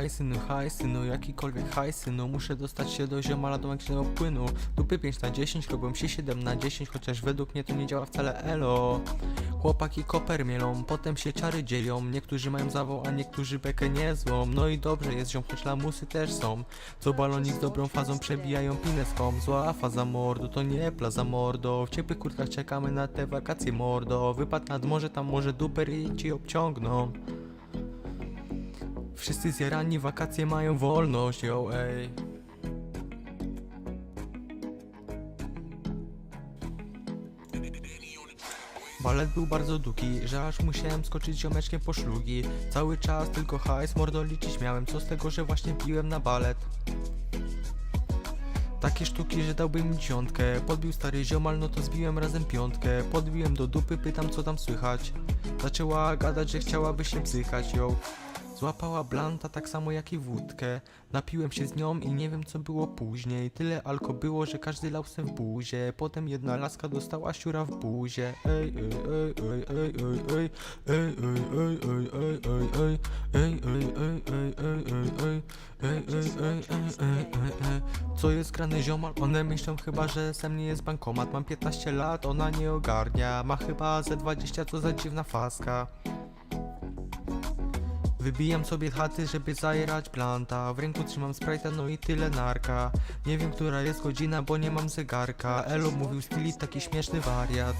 Hajsy, no hajsy, no jakikolwiek hajsy, no muszę dostać się do ziomala do magicznego płynu. Dupy 5 na 10, robią się 7 na 10, chociaż według mnie to nie działa wcale elo Chłopaki koper mielą, potem się czary dzieją Niektórzy mają zawał, a niektórzy bekę niezłą No i dobrze jest ziom, choć lamusy też są. Co balonik z dobrą fazą przebijają pineską Zła faza mordo, to nie plaza mordo. W ciepłych kurtkach czekamy na te wakacje mordo. Wypad nad morze, tam może duper i ci obciągną. Wszyscy zjarani, wakacje mają wolność, yo ej Balet był bardzo długi, że aż musiałem skoczyć ziomeczkiem po szlugi. Cały czas tylko hajs, mordo liczyć miałem Co z tego, że właśnie piłem na balet. Takie sztuki, że dałbym dziesiątkę. Podbił stary ziomal, no to zbiłem razem piątkę. Podbiłem do dupy, pytam co tam słychać. Zaczęła gadać, że chciałaby się psychać, ją Złapała blanta tak samo jak i wódkę Napiłem się z nią i nie wiem co było później Tyle alko było, że każdy lał se w buzie Potem jedna laska dostała siura w buzie Ej, ej, ej, ej, ej, ej, ej Ej, ej, ej, ej, ej, ej, ej Ej, ej, ej, ej, ej, ej Ej, ej, ej, Co jest grany ziomal? One myślą chyba, że ze mnie jest bankomat Mam 15 lat, ona nie ogarnia Ma chyba ze 20, co za dziwna faska Wybijam sobie chaty, żeby zajerać planta. W ręku trzymam sprite'a, no i tyle narka. Nie wiem, która jest godzina, bo nie mam zegarka. Elo mówił Stili, taki śmieszny wariat